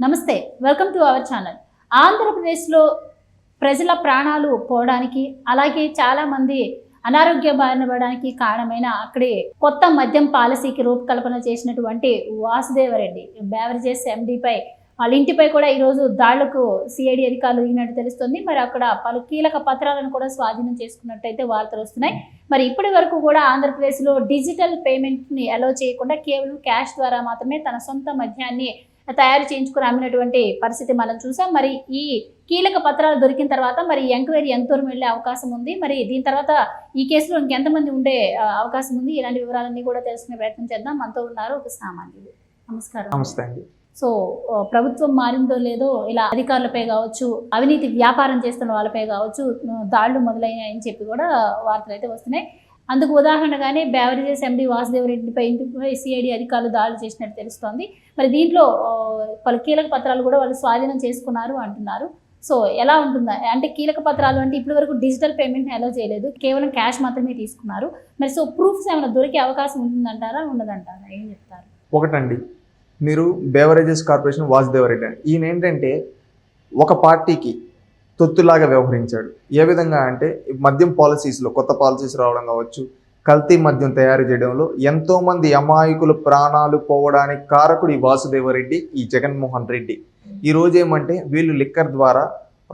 నమస్తే welcome to our channel ఆంధ్రప్రదేశ్లో ప్రజల ప్రాణాలు పోవడానికి అలాగే చాలామంది అనారోగ్య బారిన పడడానికి కారణమైన అక్కడి కొత్త మద్యం పాలసీకి రూపకల్పన చేసినటువంటి వాసుదేవరెడ్డి బ్యావరేజెస్ ఎండిపై వాళ్ళ ఇంటిపై కూడా ఈరోజు దాడులకు సిఐడి అధికారులు దిగినట్టు తెలుస్తుంది. మరి అక్కడ పలు కీలక పత్రాలను కూడా స్వాధీనం చేసుకున్నట్టయితే వార్తలు వస్తున్నాయి. మరి ఇప్పటి వరకు కూడా ఆంధ్రప్రదేశ్లో డిజిటల్ పేమెంట్ని అలో చేయకుండా కేవలం క్యాష్ ద్వారా మాత్రమే తన సొంత మద్యాన్ని తయారు చేయించుకుని అమ్మినటువంటి పరిస్థితి మనం చూసాం. మరి ఈ కీలక పత్రాలు దొరికిన తర్వాత మరి ఎంక్వైరీ ఎంత దూరం వెళ్ళే అవకాశం ఉంది. మరి దీని తర్వాత ఈ కేసులో ఇంకెంతమంది ఉండే అవకాశం ఉంది? ఇలాంటి వివరాలన్నీ కూడా తెలుసుకునే ప్రయత్నం చేద్దాం. మనతో ఉన్నారు ఒక సామాన్యుడు. నమస్కారం. నమస్తే అండి. సో ప్రభుత్వం మారిందో లేదో ఇలా అధికారులపై కావచ్చు అవినీతి వ్యాపారం చేస్తున్న వాళ్ళపై కావచ్చు దాడులు మొదలైనాయని చెప్పి కూడా వార్తలు అయితే వస్తున్నాయి. అందుకు ఉదాహరణగానే బేవరేజెస్ ఎండి వాసుదేవరెడ్డిపై ఇంటిపై సిఐడి అధికారులు దాడులు చేసినట్టు తెలుస్తోంది. మరి దీంట్లో పలు కీలక పత్రాలు కూడా వాళ్ళు స్వాధీనం చేసుకున్నారు అంటున్నారు. సో ఎలా ఉంటుందా? అంటే కీలక పత్రాలు అంటే ఇప్పటి వరకు డిజిటల్ పేమెంట్ని అలో చేయలేదు. కేవలం క్యాష్ మాత్రమే తీసుకున్నారు. మరి సో ప్రూఫ్స్ ఏమైనా దొరికే అవకాశం ఉంటుందంటారా? ఉండదంటారా? ఏం చెప్తారు? ఒకటండి. మీరు బేవరేజెస్ కార్పొరేషన్ వాసుదేవరెడ్డి అండి ఈయన ఏంటంటే ఒక పార్టీకి తొత్తులాగా వ్యవహరించాడు. ఏ విధంగా అంటే మద్యం పాలసీస్లో కొత్త పాలసీస్ రావడం కావచ్చు కల్తీ మద్యం తయారు చేయడంలో ఎంతోమంది అమాయకులు ప్రాణాలు పోవడానికి కారకుడు ఈ వాసుదేవరెడ్డి ఈ జగన్మోహన్ రెడ్డి. ఈ రోజు ఏమంటే వీళ్ళు లిక్కర్ ద్వారా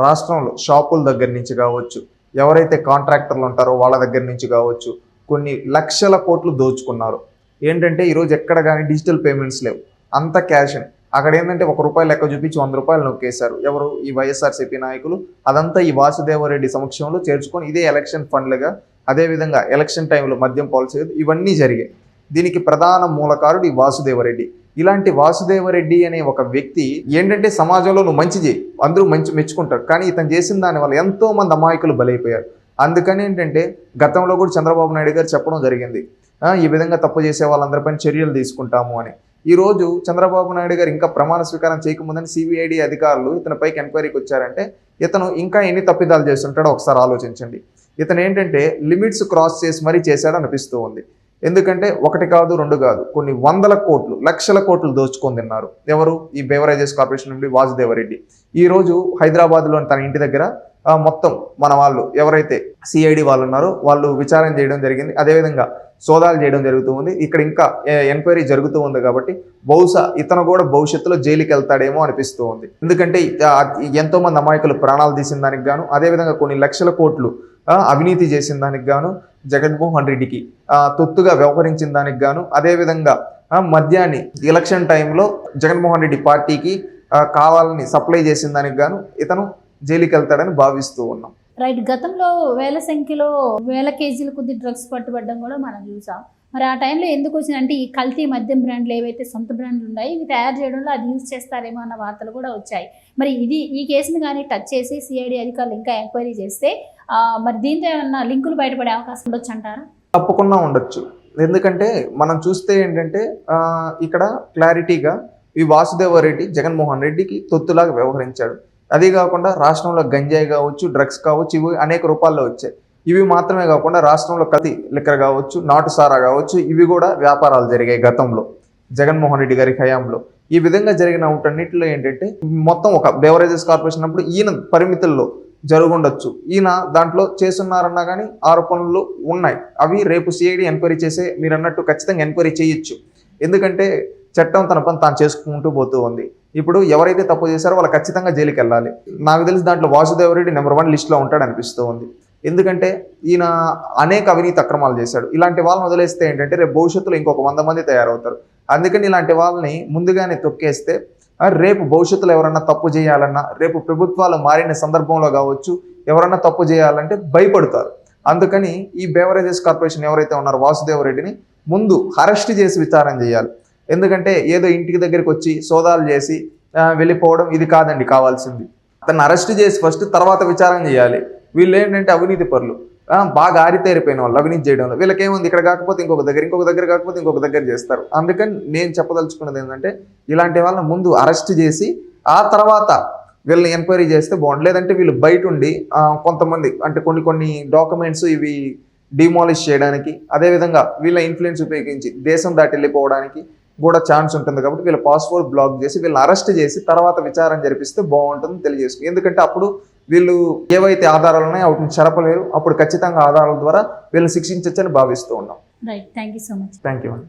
రాష్ట్రంలో షాపుల దగ్గర నుంచి కావచ్చు ఎవరైతే కాంట్రాక్టర్లు ఉంటారో వాళ్ళ దగ్గర నుంచి కావచ్చు కొన్ని లక్షల కోట్లు దోచుకున్నారు. ఏంటంటే ఈరోజు ఎక్కడ కానీ డిజిటల్ పేమెంట్స్ లేవు. అంత క్యాష్ అక్కడ ఏంటంటే ఒక రూపాయి లెక్క చూపించి వంద రూపాయలు నొక్కేశారు. ఎవరు? ఈ వైఎస్ఆర్సీపీ నాయకులు. అదంతా ఈ వాసుదేవరెడ్డి సమక్షంలో చేర్చుకొని ఇదే ఎలక్షన్ ఫండ్లుగా అదేవిధంగా ఎలక్షన్ టైంలో మద్యం పాలసీ ఇవన్నీ జరిగాయి. దీనికి ప్రధాన మూలకారుడు ఈ వాసుదేవరెడ్డి. ఇలాంటి వాసుదేవరెడ్డి అనే ఒక వ్యక్తి ఏంటంటే సమాజంలో నువ్వు మంచి చేయి అందరూ మంచి మెచ్చుకుంటారు. కానీ ఇతను చేసిన దాని వల్ల ఎంతో మంది అమాయకులు బలైపోయారు. అందుకని ఏంటంటే గతంలో కూడా చంద్రబాబు నాయుడు గారు చెప్పడం జరిగింది. ఈ విధంగా తప్పు చేసే వాళ్ళందరిపైన చర్యలు తీసుకుంటాము అని. ఈరోజు చంద్రబాబు నాయుడు గారు ఇంకా ప్రమాణ స్వీకారం చేయకముందని సిబిఐడి అధికారులు ఇతనిపైకి ఎంక్వైరీకి వచ్చారంటే ఇతను ఇంకా ఎన్ని తప్పిదాలు చేస్తుంటాడో ఒకసారి ఆలోచించండి. ఇతను ఏంటంటే లిమిట్స్ క్రాస్ చేసి మరీ చేశాడు అనిపిస్తూ ఉంది. ఎందుకంటే ఒకటి కాదు రెండు కాదు కొన్ని వందల కోట్లు లక్షల కోట్లు దోచుకొని తిన్నారు. ఎవరు? ఈ బేవరేజెస్ కార్పొరేషన్ నుండి వాసుదేవరెడ్డి ఈ రోజు హైదరాబాద్లోని తన ఇంటి దగ్గర మొత్తం మన వాళ్ళు ఎవరైతే సిఐడి వాళ్ళు ఉన్నారో వాళ్ళు విచారణ చేయడం జరిగింది. అదేవిధంగా సోదాలు చేయడం జరుగుతూ ఉంది. ఇక్కడ ఇంకా ఎంక్వైరీ జరుగుతూ ఉంది కాబట్టి బహుశా ఇతను కూడా భవిష్యత్తులో జైలుకి వెళ్తాడేమో అనిపిస్తూ ఉంది. ఎందుకంటే ఎంతోమంది ఎంతో మంది అమాయకులు ప్రాణాలు తీసిన దానికి గాను అదేవిధంగా కొన్ని లక్షల కోట్లు అవినీతి చేసిన దానికి గాను జగన్మోహన్ రెడ్డికి తొత్తుగా వ్యవహరించిన దానికి గాను అదేవిధంగా మద్యాన్ని ఎలక్షన్ టైంలో జగన్మోహన్ రెడ్డి పార్టీకి కావాలని సప్లై చేసిన దానికి గాను ఇతను జైలుకి వెళ్తాడని భావిస్తూ ఉన్నాం. రైట్ గతంలో వేల సంఖ్యలో వేల కేజీల కొద్ది డ్రగ్స్ పట్టుబడడం కూడా మనం చూసాం. మరి ఆ టైంలో ఎందుకు వచ్చింది అంటే ఈ కల్తీ మద్యం బ్రాండ్లు ఏవైతే సొంత బ్రాండ్లు ఉన్నాయో ఇవి తయారు చేయడంలో అది యూజ్ చేస్తారేమో అన్న వార్తలు కూడా వచ్చాయి. మరి ఇది ఈ కేసుని కానీ టచ్ చేసి సిఐడి అధికారులు ఇంకా ఎంక్వైరీ చేస్తే మరి దీంతో ఏమన్నా లింకులు బయటపడే అవకాశం ఉండొచ్చు అంటారా? తప్పకుండా ఉండొచ్చు. ఎందుకంటే మనం చూస్తే ఏంటంటే ఇక్కడ క్లారిటీగా ఈ వాసుదేవరెడ్డి జగన్మోహన్ రెడ్డికి తొత్తులాగా వ్యవహరించాడు. అదే కాకుండా రాష్ట్రంలో గంజాయి కావచ్చు డ్రగ్స్ కావచ్చు ఇవి అనేక రూపాల్లో వచ్చాయి. ఇవి మాత్రమే కాకుండా రాష్ట్రంలో కతి లిక్కర్ కావచ్చు నాటు సారా కావచ్చు ఇవి కూడా వ్యాపారాలు జరిగాయి గతంలో. జగన్మోహన్ రెడ్డి గారి హయాంలో. ఈ విధంగా జరిగిన వాటన్నిటిలో ఏంటంటే మొత్తం ఒక బెవరేజెస్ కార్పొరేషన్ అప్పుడు ఈయన పరిమితుల్లో జరుగుండొచ్చు. ఈయన దాంట్లో చేస్తున్నారన్నా కానీ ఆరోపణలు ఉన్నాయి. అవి రేపు సిఐడి ఎంక్వైరీ చేసే మీరు అన్నట్టు ఖచ్చితంగా ఎంక్వైరీ చేయొచ్చు. ఎందుకంటే చట్టం తన పని తాను చేసుకుంటూ పోతూ ఉంది. ఇప్పుడు ఎవరైతే తప్పు చేశారో వాళ్ళు ఖచ్చితంగా జైలుకి వెళ్ళాలి. నాకు తెలిసి దాంట్లో వాసుదేవరెడ్డి నెంబర్ వన్ లిస్ట్లో ఉంటాడు అనిపిస్తూ ఉంది ఎందుకంటే ఈయన అనేక అవినీతి అక్రమాలు చేశాడు. ఇలాంటి వాళ్ళని వదిలేస్తే ఏంటంటే రేపు భవిష్యత్తులో ఇంకొక వంద మంది తయారవుతారు. అందుకని ఇలాంటి వాళ్ళని ముందుగానే తొక్కేస్తే రేపు భవిష్యత్తులో ఎవరన్నా తప్పు చేయాలన్నా రేపు ప్రభుత్వాలు మారిన సందర్భంలో కావచ్చు ఎవరన్నా తప్పు చేయాలంటే భయపడతారు. అందుకని ఈ బేవరేజెస్ కార్పొరేషన్ ఎవరైతే ఉన్నారో వాసుదేవరెడ్డిని ముందు అరెస్ట్ చేసి విచారణ చేయాలి. ఎందుకంటే ఏదో ఇంటికి దగ్గరికి వచ్చి సోదాలు చేసి వెళ్ళిపోవడం ఇది కాదండి కావాల్సింది. అతన్ని అరెస్ట్ చేసి ఫస్ట్ తర్వాత విచారణ చేయాలి. వీళ్ళు ఏంటంటే అవినీతి పరులు. బాగా ఆరితేరిపోయిన వాళ్ళు అవినీతి చేయడంలో వీళ్ళకి ఏముంది ఇక్కడ కాకపోతే ఇంకొక దగ్గర ఇంకొక దగ్గర కాకపోతే ఇంకొక దగ్గర చేస్తారు. అందుకని నేను చెప్పదలుచుకున్నది ఏంటంటే ఇలాంటి వాళ్ళని ముందు అరెస్ట్ చేసి ఆ తర్వాత వీళ్ళని ఎంక్వైరీ చేస్తే బాగుంటుంది లేదంటే వీళ్ళు బయట ఉండి కొంతమంది అంటే కొన్ని కొన్ని డాక్యుమెంట్స్ ఇవి డిమాలిష్ చేయడానికి అదేవిధంగా వీళ్ళ ఇన్ఫ్లుయెన్స్ ఉపయోగించి దేశం దాటి వెళ్ళిపోవడానికి కూడా ఛాన్స్ ఉంటుంది కాబట్టి వీళ్ళ పాస్పోర్ట్ బ్లాక్ చేసి వీళ్ళని అరెస్ట్ చేసి తర్వాత విచారణ జరిపిస్తే బాగుంటుంది తెలియజేసుకుని ఎందుకంటే అప్పుడు వీళ్ళు ఏవైతే ఆధారాలు ఉన్నాయో వాటిని చెరపలేరు. అప్పుడు ఖచ్చితంగా ఆధారాల ద్వారా వీళ్ళని శిక్షించవచ్చని భావిస్తూ ఉన్నాం. Right thank you so much thank you అండి